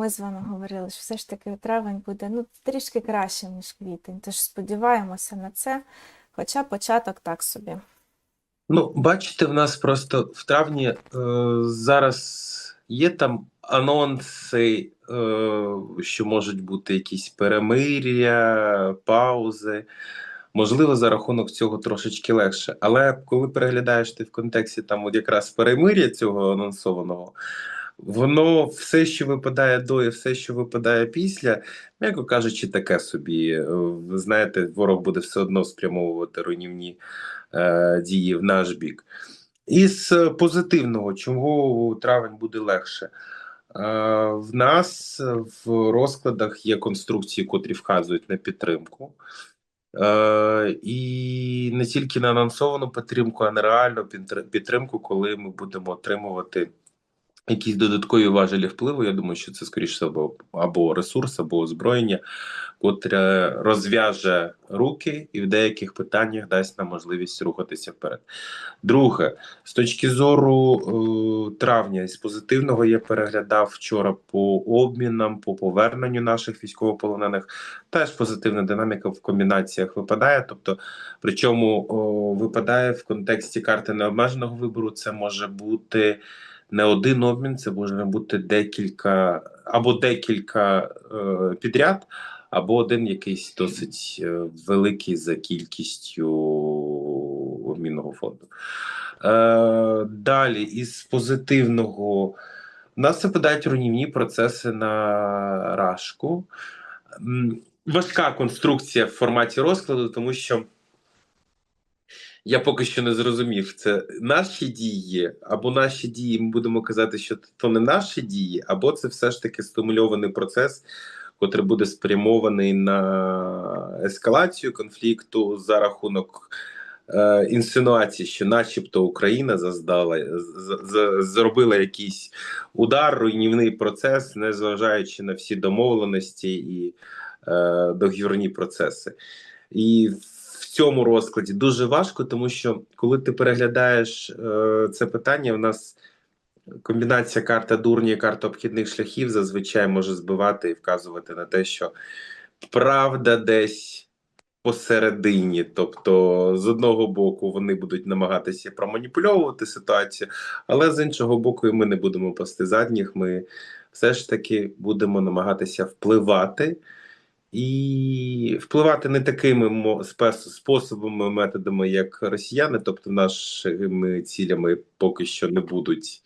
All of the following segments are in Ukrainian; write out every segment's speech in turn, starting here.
ми з вами говорили, що все ж таки травень буде ну, трішки кращим, ніж квітень. Тож сподіваємося на це, хоча початок так собі. Ну, бачите, в нас просто в травні е, зараз є там анонси, е, що можуть бути якісь перемир'я, паузи. Можливо, за рахунок цього трошечки легше. Але коли переглядаєш ти в контексті там от якраз перемир'я цього анонсованого, воно все, що випадає до і все, що випадає після, м'яко кажучи, таке собі. Е, Ви знаєте, ворог буде все одно спрямовувати руйнівні е, дії в наш бік. Із е, позитивного, чого травень буде легше. Е, В нас в розкладах є конструкції, котрі вказують на підтримку. І не тільки на анонсовану підтримку, а на реальну підтримку, коли ми будемо отримувати якісь додаткові важелі впливу. Я думаю, що це скоріше або, або ресурс, або озброєння, котре розв'яже руки і в деяких питаннях дасть нам можливість рухатися вперед. Друге, з точки зору е, травня, з позитивного я переглядав вчора по обмінам, по поверненню наших військовополонених. Теж позитивна динаміка в комбінаціях випадає. Тобто, причому о, випадає в контексті карти необмеженого вибору. Це може бути не один обмін, це може бути декілька або декілька е, підряд, або один якийсь досить е, великий за кількістю обмінного фонду. Е, далі, із позитивного, в нас випадають руйнівні процеси на рашку. Важка конструкція в форматі розкладу, тому що я поки що не зрозумів, це наші дії, або наші дії, ми будемо казати, що то не наші дії, або це все ж таки стимульований процес, котрий буде спрямований на ескалацію конфлікту за рахунок е, інсинуації, що начебто Україна заздала, з- з- зробила якийсь удар, руйнівний процес, незважаючи на всі домовленості і е, договірні процеси. І цьому розкладі дуже важко, тому що коли ти переглядаєш е, це питання, в нас комбінація карта дурні і карта обхідних шляхів зазвичай може збивати і вказувати на те, що правда десь посередині. Тобто, з одного боку, вони будуть намагатися проманіпульовувати ситуацію, але з іншого боку, ми не будемо пасти задніх. Ми все ж таки будемо намагатися впливати. І впливати не такими способами, методами, як росіяни, тобто нашими цілями поки що не будуть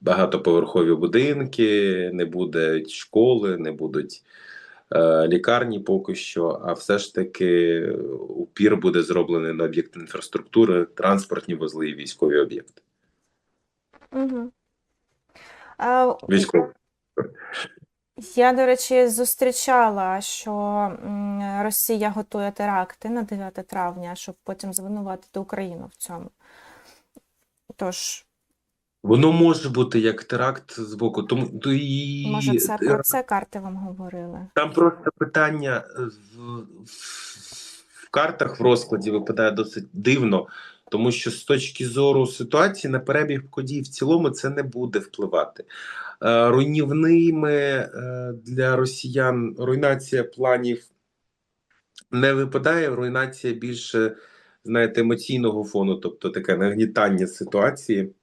багатоповерхові будинки, не будуть школи, не будуть е, лікарні поки що, а все ж таки упір буде зроблений на об'єкти інфраструктури, транспортні вузли і військові об'єкти. Угу. А, Військові. Я, до речі, зустрічала, що Росія готує теракти на 9 травня, щоб потім звинуватити Україну в цьому. Тож, Воно може бути як теракт з боку, тому то і може, це про це карти вам говорили? Там просто питання е, в, в картах в розкладі випадає досить дивно, тому що з точки зору ситуації на перебіг подій в цілому це не буде впливати. Е, Руйнівними е, для росіян руйнація планів не випадає. Руйнація більше, знаєте, емоційного фону, тобто таке нагнітання ситуації.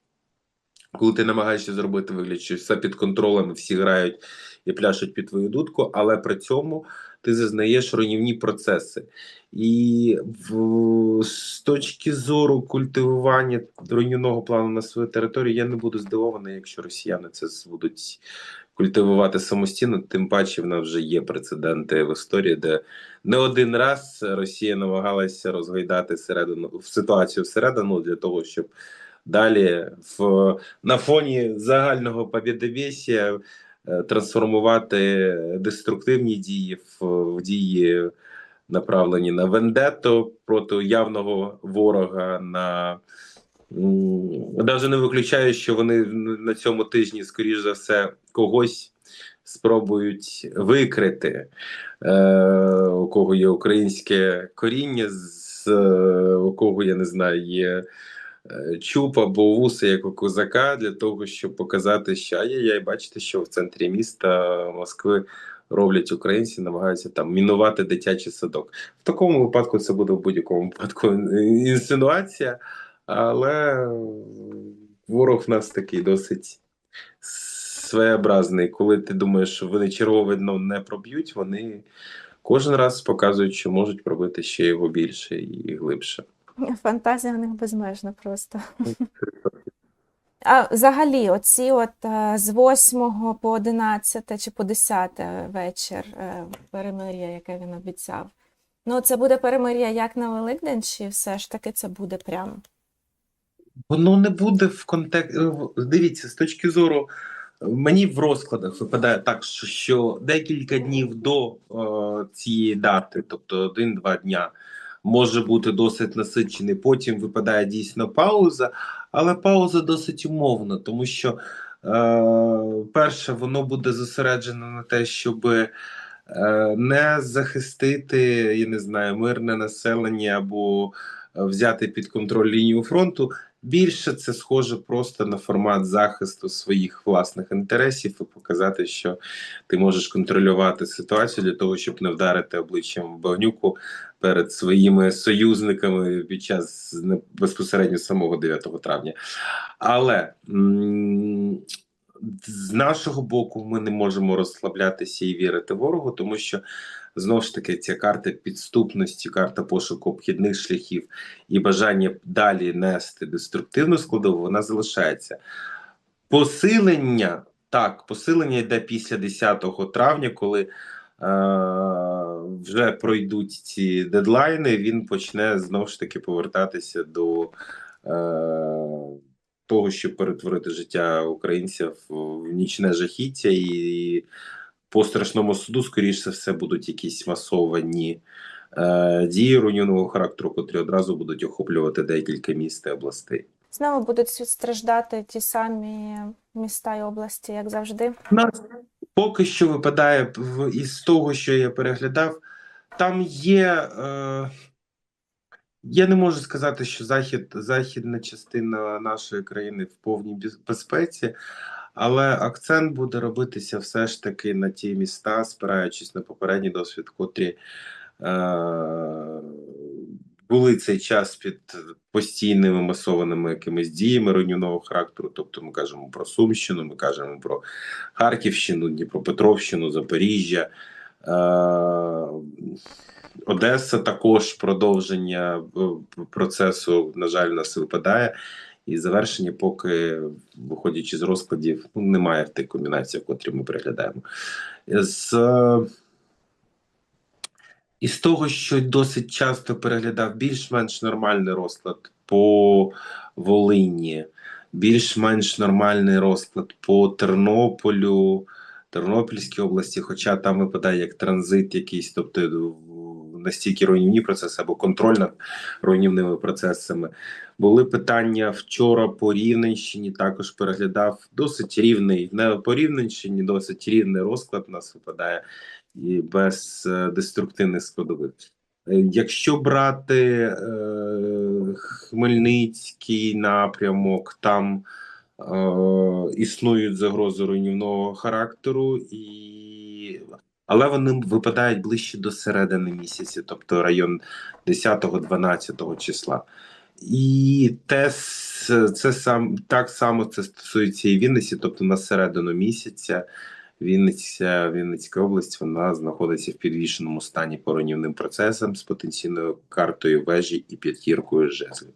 Коли ти намагаєшся зробити вигляд, що все під контролем, всі грають і пляшуть під твою дудку, але при цьому ти зазнаєш руйнівні процеси. І в, з точки зору культивування руйнівного плану на свою територію, я не буду здивований, якщо росіяни це будуть культивувати самостійно. Тим паче в нас вже є прецеденти в історії, де не один раз Росія намагалася розгойдати середину ситуацію всередину для того, щоб далі в на фоні загального побєдовєсія е, трансформувати деструктивні дії в, в дії, направлені на вендету проти явного ворога. на навіть не виключаю, що вони на цьому тижні, скоріш за все, когось спробують викрити, е, у кого є українське коріння, з е, у кого я не знаю, є е, чуб або вуси, як у козака, для того, щоб показати, що ай-яй, бачите, що в центрі міста Москви роблять українці, намагаються там мінувати дитячий садок. В такому випадку це буде в будь-якому випадку інсинуація, але ворог в нас такий досить своєобразний. Коли ти думаєш, що вони чергове дно не проб'ють, вони кожен раз показують, що можуть пробити ще його більше і глибше. Фантазія в них безмежна просто. А взагалі, оці от е, з 8 по 11 чи по 10 вечір е, перемир'я, яке він обіцяв. Ну, це буде перемир'я як на Великдень, чи все ж таки це буде прямо? Воно не буде в контексті. Дивіться, з точки зору, мені в розкладах випадає так, що, що декілька днів до е, цієї дати, тобто один-два дня, може бути досить насичений. Потім випадає дійсно пауза, але пауза досить умовна, тому що, е, перше, воно буде зосереджено на те, щоб е, не захистити, я не знаю, мирне населення або е, взяти під контроль лінію фронту. Більше це схоже просто на формат захисту своїх власних інтересів і показати, що ти можеш контролювати ситуацію для того, щоб не вдарити обличчям в багнюку перед своїми союзниками під час безпосередньо самого 9 травня. Але з нашого боку ми не можемо розслаблятися і вірити ворогу, тому що знову ж таки ця карта підступності, карта пошуку обхідних шляхів і бажання далі нести деструктивну складову, вона залишається. Посилення так, посилення йде після 10 травня, коли е, вже пройдуть ці дедлайни, він почне знову ж таки повертатися до е, того, щоб перетворити життя українців в нічне жахіття, і по страшному суду, скоріш за все, будуть якісь масовані е, дії руйнівного характеру, котрі одразу будуть охоплювати декілька міст і областей. Знову будуть страждати ті самі міста і області, як завжди. нас поки що випадає в- із того, що я переглядав, там є. Е, я не можу сказати, що захід, західна частина нашої країни в повній безпеці, але акцент буде робитися все ж таки на ті міста, спираючись на попередній досвід, котрі е, були цей час під постійними масованими якимись діями руйнівного характеру. Тобто ми кажемо про Сумщину, ми кажемо про Харківщину, Дніпропетровщину, Запоріжжя. Е, Одеса також продовження е, процесу, на жаль, нас випадає. І завершення, поки, виходячи з розкладів, ну, немає в тих комбінаціях, котрі ми переглядаємо. З, із того, що досить часто переглядав більш-менш нормальний розклад по Волині, більш-менш нормальний розклад по Тернополю, Тернопільській області, хоча там випадає як транзит якийсь, тобто настільки руйнівні процеси або контроль над руйнівними процесами. Були питання вчора по Рівненщині, також переглядав досить рівний, не по Рівненщині, досить рівний розклад у нас випадає і без е, деструктивних складових. Е, Якщо брати е, Хмельницький напрямок, там е, існують загрози руйнівного характеру, і... але вони випадають ближче до середини місяця, тобто район 10-12 числа. І те це сам так само це стосується і Вінниці, тобто на середину місяця. Вінниця, Вінницька область, вона знаходиться в підвішеному стані по руйнівним процесам з потенційною картою вежі і п'ятіркою жезлів.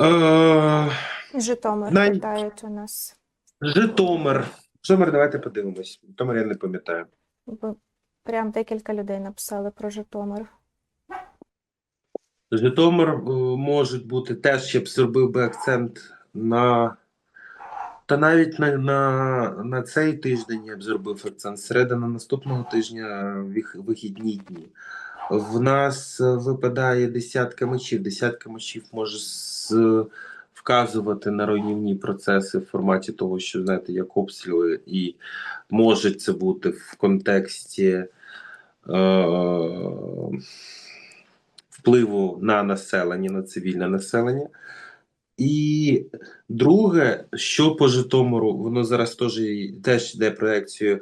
Е, Житомир Най- питають у нас. Житомир. Житомир, давайте подивимось. Житомир я не пам'ятаю. Прям декілька людей написали про Житомир. Житомир е, можуть бути теж, я б зробив би акцент на. Та навіть на, на, на цей тиждень я б зробив акцент. Середина наступного тижня вихідні дні. В нас е, випадає десятка мечів. Десятка мечів може з, вказувати на руйнівні процеси в форматі того, що знаєте, як обстріли, і може це бути в контексті. Е, впливу на населення, на цивільне населення. І друге, що по Житомиру, воно зараз теж, теж йде проекцією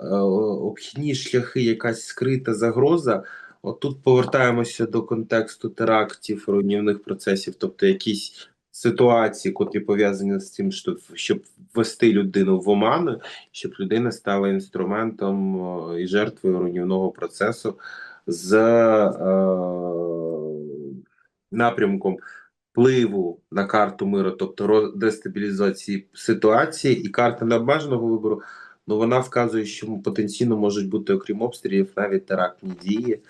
е, обхідні шляхи, якась скрита загроза. От тут повертаємося до контексту терактів, руйнівних процесів, тобто якісь ситуації, котрі пов'язані з тим, щоб, щоб ввести людину в оману, щоб людина стала інструментом і жертвою руйнівного процесу з е, напрямком впливу на карту миру, тобто дестабілізації ситуації, і карта необмеженого вибору, ну вона вказує, що потенційно можуть бути, окрім обстрілів, навіть терактні дії.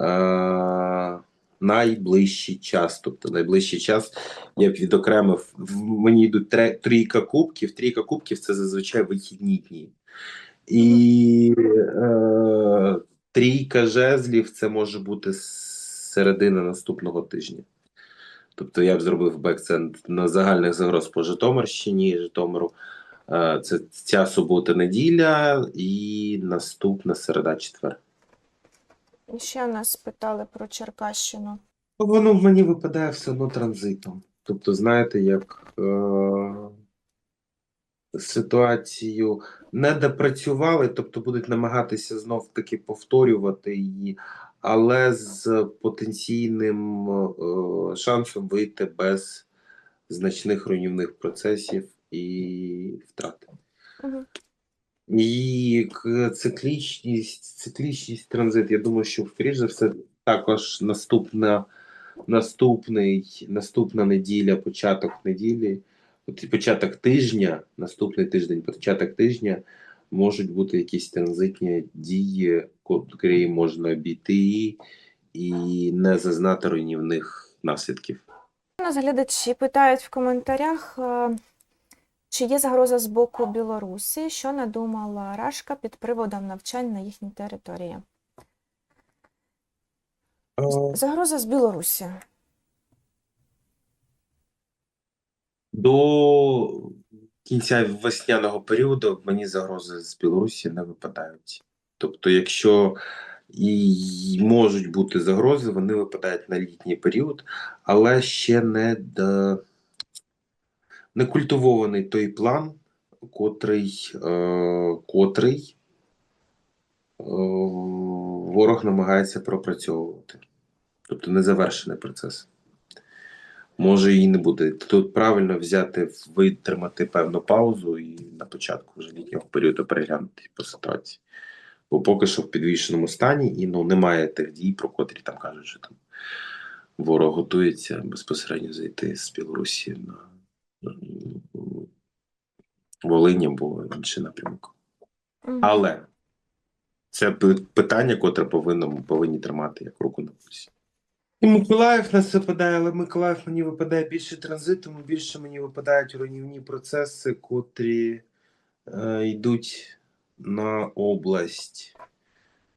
Е- найближчий час. Тобто найближчий час я б відокремив. Мені йдуть трійка кубків. Трійка кубків це зазвичай вихідні дні. І е, трійка жезлів це може бути середина наступного тижня. Тобто я б зробив бекцент на загальних загроз по Житомирщині, Житомиру. Е, Це ця субота-неділя і наступна середа-четвер. Ще нас питали про Черкащину. Ну, Воно мені випадає все одно транзитом. Тобто, знаєте, як е- ситуацію не допрацювали, тобто будуть намагатися знов таки повторювати її, але з потенційним е- шансом вийти без значних руйнівних процесів і втрат. Угу. І циклічність, циклічність транзит, я думаю, що скоріш за все також наступна, наступний, наступна неділя, початок неділі, початок тижня, наступний тиждень, початок тижня можуть бути якісь транзитні дії, котрі можна обійти і не зазнати руйнівних наслідків. Нас глядачі питають в коментарях, е, чи є загроза з боку Білорусі, що надумала Рашка під приводом навчань на їхній території. Загроза з Білорусі. До кінця весняного періоду мені загрози з Білорусі не випадають. Тобто, якщо і можуть бути загрози, вони випадають на літній період, але ще не, до... не культивований той план, котрий, е... котрий е... ворог намагається пропрацьовувати. Тобто незавершений процес. Може і не буде. Тут правильно взяти, витримати певну паузу і на початку вже літнього періоду переглянути по ситуації. Бо поки що в підвішеному стані і ну, немає тих дій, про котрі там кажуть, що там ворог готується безпосередньо зайти з Білорусі на Волині або інший напрямок. Але це питання, котре повинно, повинні тримати як руку на пульсі. І Миколаїв нас випадає, але Миколаїв мені випадає більше транзитом, більше мені випадають руйнівні процеси, котрі е, йдуть на область.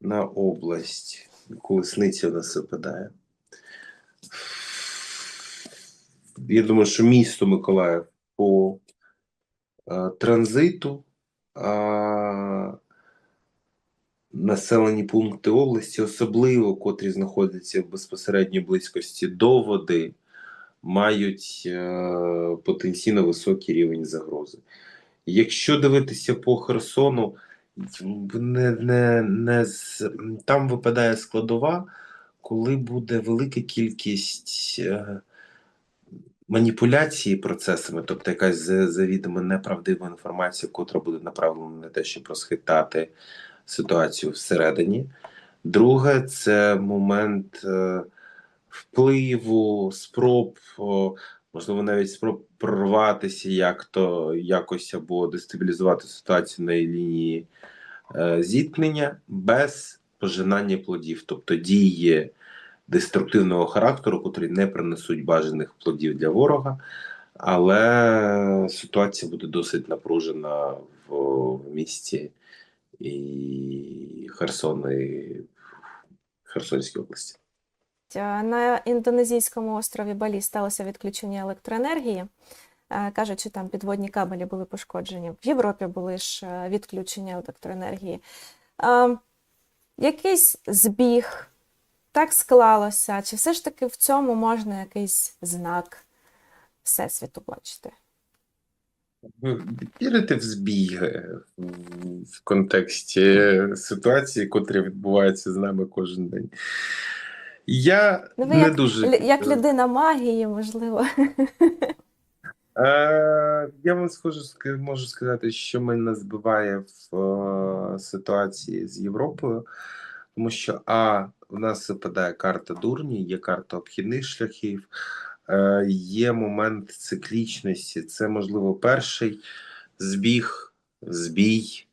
На область. Колесниця в нас випадає. Я думаю, що місто Миколаїв по е, транзиту. А, населені пункти області, особливо котрі знаходяться в безпосередній близькості до води, мають е, потенційно високий рівень загрози. Якщо дивитися по Херсону, не, не, не з, там випадає складова, коли буде велика кількість е, маніпуляції процесами, тобто якась за- завідомо неправдива інформація, котра буде направлена на те, щоб розхитати ситуацію всередині. Друге, це момент е, впливу, спроб, можливо, навіть спроб прорватися як-то якось або дестабілізувати ситуацію на лінії е, зіткнення без пожинання плодів, тобто дії деструктивного характеру, котрі не принесуть бажаних плодів для ворога. Але ситуація буде досить напружена в, місті і Херсон, і Херсонській області. На індонезійському острові Балі сталося відключення електроенергії. Е, Кажуть, що там підводні кабелі були пошкоджені. В Європі були ж е, відключення електроенергії. Е, Якийсь збіг так склалося. Чи все ж таки в цьому можна якийсь знак Всесвіту бачити? Ви вірите в збіги в в контексті ситуації, котрі відбуваються з нами кожен день? Я Ну, не як, дуже як людина магії, можливо. Е, я вам схожу можу сказати, що мене збиває в е, ситуації з Європою, тому що А, в нас випадає карта дурні, є карта обхідних шляхів, е, є момент циклічності. Це, можливо, перший збіг, збій,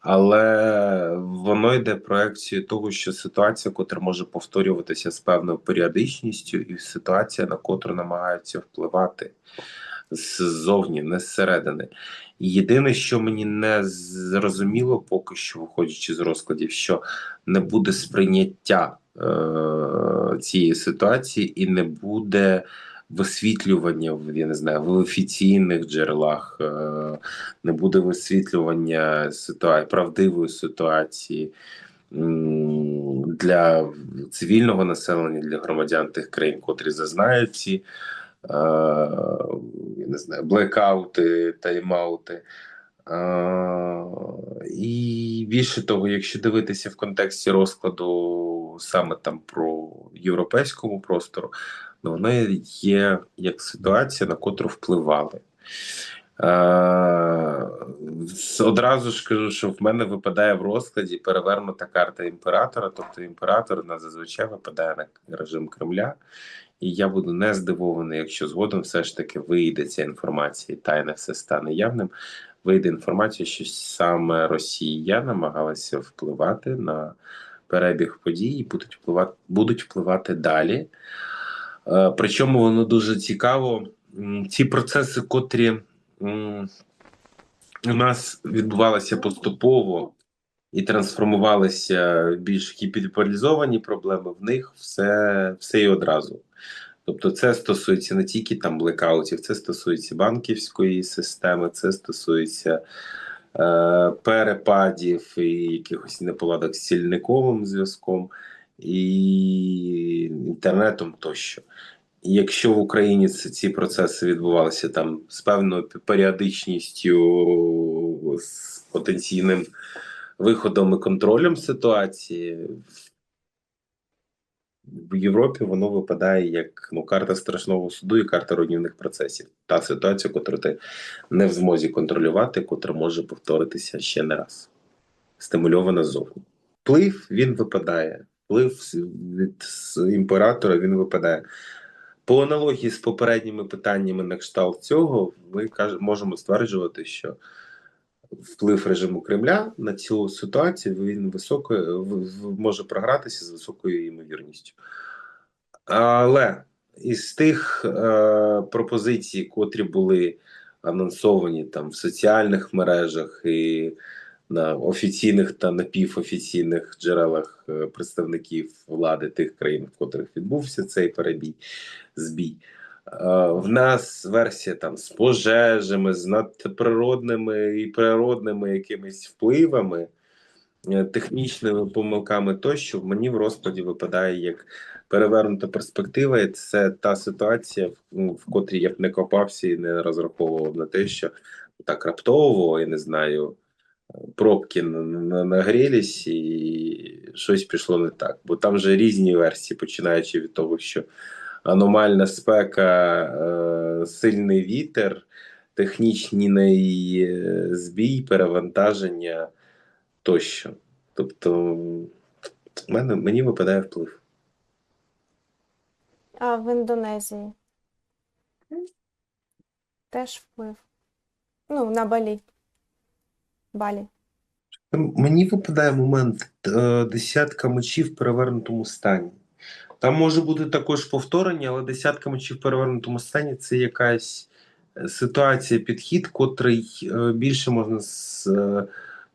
але воно йде проекцією того, що ситуація, котра може повторюватися з певною періодичністю, і ситуація, на котру намагаються впливати ззовні, не зсередини. Єдине, що мені не зрозуміло, поки що, виходячи з розкладів, що не буде сприйняття е- цієї ситуації і не буде висвітлювання в я не знаю в офіційних джерелах, е- не буде висвітлювання ситуації, правдивої ситуації. Для цивільного населення, для громадян тих країн, котрі зазнають ці я не знаю, блекаути, тайм-аути. Е, і більше того, якщо дивитися в контексті розкладу саме там про європейському простору, ну воно є як ситуація, на котру впливали. Е, одразу ж кажу, що в мене випадає в розкладі перевернута карта імператора, тобто імператор на зазвичай випадає на режим Кремля. І я буду не здивований, якщо згодом все ж таки вийде ця інформація, тайне все стане явним. Вийде інформація, що саме Росія намагалася впливати на перебіг подій і будуть впливати, будуть впливати далі. Е, Причому воно дуже цікаво. Ці процеси, котрі у нас відбувалися поступово і трансформувалися більш гіперболізовані проблеми, в них все, все і одразу. Тобто, це стосується не тільки там блекаутів, це стосується банківської системи, це стосується е, перепадів і якихось неполадок з цільниковим зв'язком і інтернетом тощо. І Якщо в Україні ці, ці процеси відбувалися там з певною періодичністю, з потенційним виходом і контролем ситуації, в Європі воно випадає як ну, карта страшного суду і карта руйнівних процесів. Та ситуація, яку ти не в змозі контролювати, котра може повторитися ще не раз. Стимульована ззовні. Вплив він випадає. Вплив від імператора він випадає. По аналогії з попередніми питаннями на кшталт цього, ми можемо стверджувати, що вплив режиму Кремля на цю ситуацію він високою в- в- може програтися з високою ймовірністю. Але із тих е, пропозицій, котрі були анонсовані там в соціальних мережах і на офіційних та напівофіційних джерелах е, представників влади тих країн, в котрих відбувся цей перебій, збій. Е, В нас версія там з пожежами, з надприродними і природними якимись впливами, е, технічними помилками тощо, мені в розкладі випадає як перевернута перспектива, і це та ситуація, в, ну, котрій я б не копався і не розраховував на те, що так раптово, я не знаю, пробки на- на- нагрілись і щось пішло не так. Бо там же різні версії, починаючи від того, що аномальна спека, е, сильний вітер, технічний е, збій, перевантаження тощо. Тобто, мене, мені випадає вплив. А в Індонезії теж вплив. Ну, на Балі. Балі. Мені випадає момент е, десятка мечів в перевернутому стані. Там може бути також повторення, але десятка мечів в перевернутому стані це якась е, ситуація, підхід, котрий е, більше можна з, е,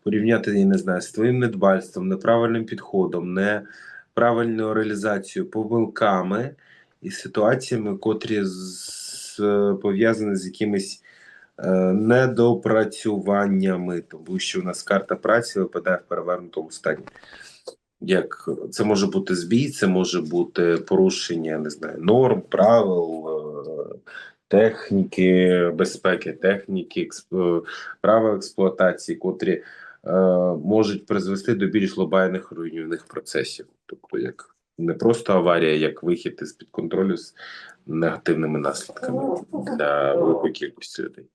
порівняти, я не знаю, з твоїм недбальством, неправильним підходом, неправильною реалізацією, помилками і ситуаціями, котрі пов'язані з якимись недопрацюваннями, тому що у нас карта праці випадає в перевернутому стані. Як це може бути збій, це може бути порушення не знаю, норм, правил, е, техніки, безпеки, техніки, е, правил експлуатації, котрі е, можуть призвести до більш глобальних руйнівних процесів. Тобто, як не просто аварія, як вихід із під контролю з негативними наслідками для великої кількості людей.